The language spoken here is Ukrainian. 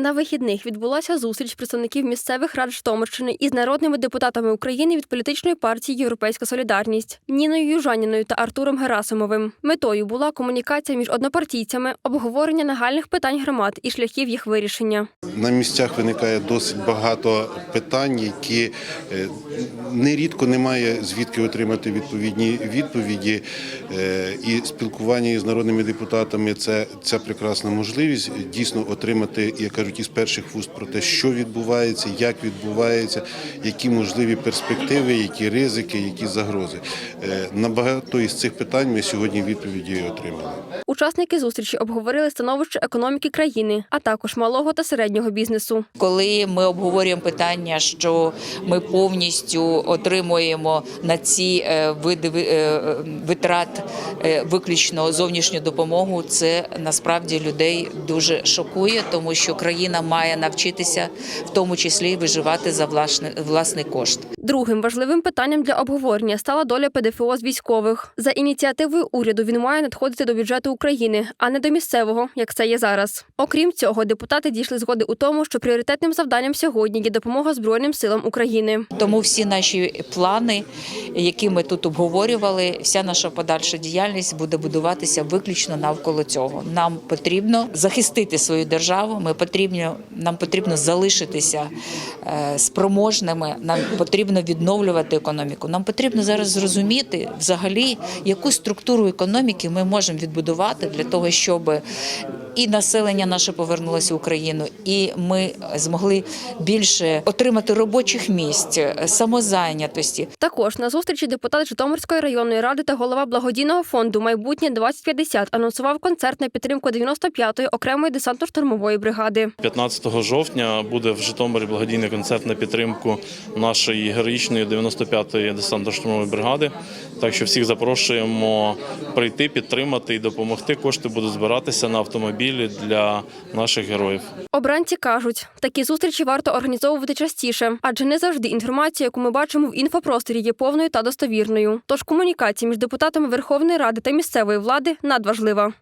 На вихідних відбулася зустріч представників місцевих рад Житомирщини із народними депутатами України від політичної партії Європейська Солідарність Ніною Южаніною та Артуром Герасимовим. Метою була комунікація між однопартійцями, обговорення нагальних питань громад і шляхів їх вирішення. На місцях виникає досить багато питань, які е, нерідко немає звідки отримати відповідні відповіді. Е, І спілкування із народними депутатами це ця прекрасна можливість дійсно отримати, як кажуть, із перших вуст про те, що відбувається, як відбувається, які можливі перспективи, які ризики, які загрози. Е, На багато із цих питань ми сьогодні відповіді отримали. Учасники зустрічі обговорили становище економіки країни, а також малого та середнього бізнесу. Коли ми обговорюємо питання, що ми повністю отримуємо на ці е, види е, витрат виключно зовнішню допомогу, це насправді людей дуже шокує, тому що країна має навчитися в тому числі виживати за власний, власний кошт. Другим важливим питанням для обговорення стала доля ПДФО з військових. За ініціативою уряду він має надходити до бюджету України, а не до місцевого, як це є зараз. Окрім цього, депутати дійшли згоди у тому, що пріоритетним завданням сьогодні є допомога Збройним силам України. Тому всі наші плани, які ми тут обговорювали, вся наша подальша діяльність буде будуватися виключно навколо цього. Нам потрібно захистити свою державу. Ми потрібно нам потрібно залишитися е, спроможними. Нам потрібно відновлювати економіку. Нам потрібно зараз зрозуміти взагалі, яку структуру економіки ми можемо відбудувати для того, щоб і населення наше повернулося в Україну, і ми змогли більше отримати робочих місць, самозайнятості. Також на зустрічі депутат Житомирської районної ради та голова благодійного фонду Майбутнє 2050 анонсував концерт на підтримку 95-ї окремої десантно-штурмової бригади. 15 жовтня буде в Житомирі благодійний концерт на підтримку нашої героїчної 95-ї десантно-штурмової бригади. Так що всіх запрошуємо прийти, підтримати і допомогти. Кошти будуть збиратися на автомобілі для наших героїв. Обранці кажуть, такі зустрічі варто організовувати частіше, адже не завжди інформація, яку ми бачимо в інфопросторі, є повною та достовірною. Тож комунікація між депутатами Верховної Ради та місцевої влади надважлива.